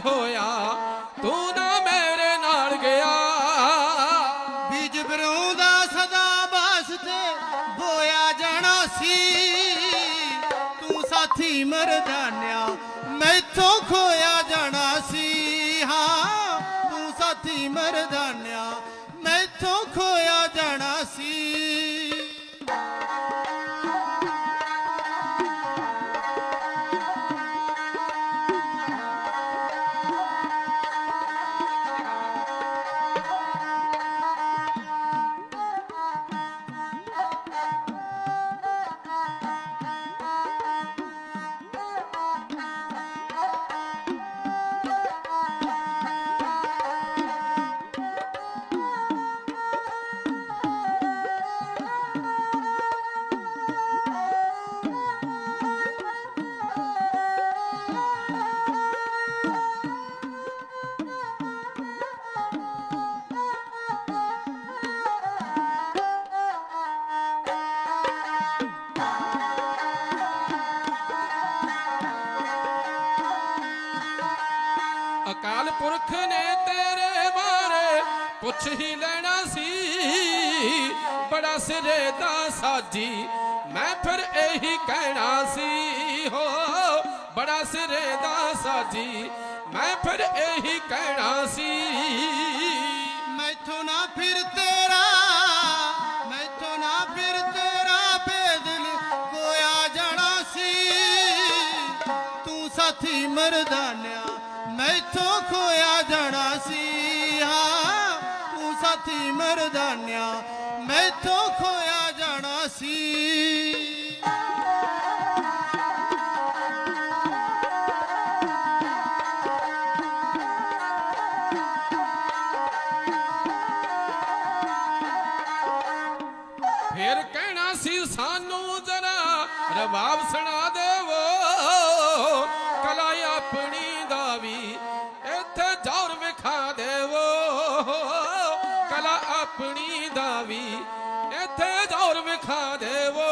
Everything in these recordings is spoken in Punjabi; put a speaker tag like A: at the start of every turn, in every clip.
A: ਹੋਇਆ, ਤੂੰ ਨਾ ਮੇਰੇ ਨਾਲ ਗਿਆ।
B: ਬੀਜ ਬਰੋਂ ਦਾ ਸਦਾ ਵਾਸਤੇ ਬੋਇਆ ਜਾਣਾ ਸੀ। ਤੂੰ ਸਾਥੀ ਮਰਦਾਨਿਆ ਮੈਥੋਂ ਖੋਇਆ ਜਾਣਾ ਸੀ। ਹਾਂ, ਤੂੰ ਸਾਥੀ ਮਰਦਾਨਿਆ
A: ਅਕਾਲ ਪੁਰਖ ਨੇ ਤੇਰੇ ਬਾਰੇ ਪੁੱਛ ਹੀ ਲੈਣਾ ਸੀ। ਬੜਾ ਸਿਰੇ ਦਾ ਸਾਜੀ, ਮੈਂ ਫਿਰ ਇਹੀ ਕਹਿਣਾ ਸੀ, ਹੋ, ਬੜਾ ਸਿਰੇ ਦਾ ਸਾਜੀ, ਮੈਂ ਫਿਰ ਇਹੀ ਕਹਿਣਾ ਸੀ।
B: ਮੈਥੋਂ ਨਾ ਫਿਰ ਤੇਰਾ, ਮੈਥੋਂ ਨਾ ਫਿਰ ਤੇਰਾ ਬੇਦਲ ਕੋਇਆ ਜਾਣਾ ਸੀ। ਤੂੰ ਸਾਥੀ ਮਰਦਾਨਿਆ ਮਰਦਾਨਿਆ ਮੈਥੋਂ ਖੋਇਆ ਜਾਣਾ ਸੀ।
A: ਫਿਰ ਕਹਿਣਾ ਸੀ, ਸਾਨੂੰ ਜਰਾ ਰਵਾਬ ਸੁਣਾ ਦੇਵੋ। ਕਲਾ ਆਪਣੀ ਦਾ ਵੀ ਇੱਥੇ ਜ਼ੋਰ ਵਿਖਾ ਦੇਵੋ। ਕਲਾ ਆਪਣੀ ਦਾ ਵੀ ਇੱਥੇ ਜੌਰ ਵਿਖਾ ਦੇਵੋ।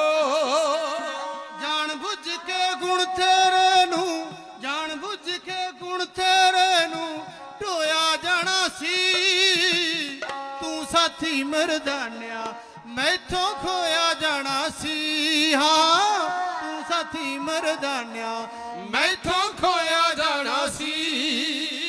B: ਜਾਣ ਬੁੱਝ ਕੇ ਗੁਣ ਤੇਰੇ ਨੂੰ, ਜਾਣ ਬੁੱਝ ਕੇ ਗੁਣ ਤੇਰੇ ਨੂੰ ਢੋਇਆ ਜਾਣਾ ਸੀ। ਤੂੰ ਸਾਥੀ ਮਰਦਾਨਿਆ, ਮੈਥੋਂ ਖੋਇਆ ਜਾਣਾ ਸੀ। ਹਾਂ, ਤੂੰ ਸਾਥੀ ਮਰਦਾਨਿਆ,
A: ਮੈਥੋਂ ਖੋਇਆ ਜਾਣਾ ਸੀ।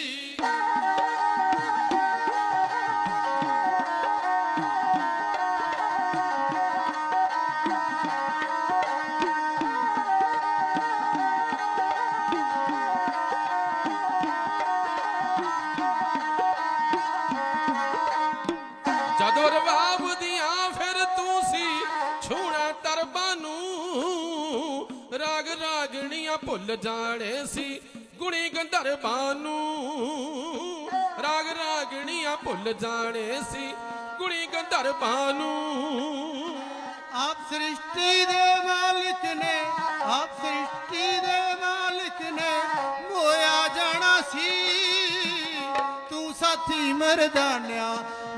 A: ਜਦੋਂ ਫਿਰ ਤੂੰ ਸੀ ਛੂਣਾ ਤਰਬਾਂ ਨੂੰ। ਰਾਗ ਰਾਗਣੀਆਂ ਭੁੱਲ ਜਾਣੇ ਸੀ ਗੁਣੀ ਗੰਧਰਵਾਂ ਨੂੰ। ਰਾਗ ਰਾਗਣੀਆਂ ਭੁੱਲ ਜਾਣੇ ਸੀ ਗੁਣੀ ਗੰਧਰਵਾਂ ਨੂੰ।
B: ਆਪ ਸ੍ਰਿਸ਼ਟੀ ਦੇ ਮਾਲਿਕ ਨੇ, ਆਪ ਸ੍ਰਿਸ਼ਟੀ ਦੇ ਮਾਲਿਕ ਨੇ ਮੋਇਆ ਜਾਣਾ ਸੀ। ਤੂੰ ਸਾਥੀ ਮਰਦਾਨਿਆ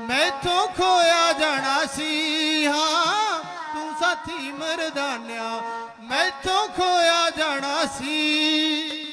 B: ਮੈਥੋਂ ਖੋਇਆ ਜਾਣਾ ਸੀ। ਹਾਂ ਤੂੰ ਸਾਥੀ ਮਰਦਾਨਿਆ ਮੈਥੋਂ ਖੋਇਆ ਜਾਣਾ ਸੀ।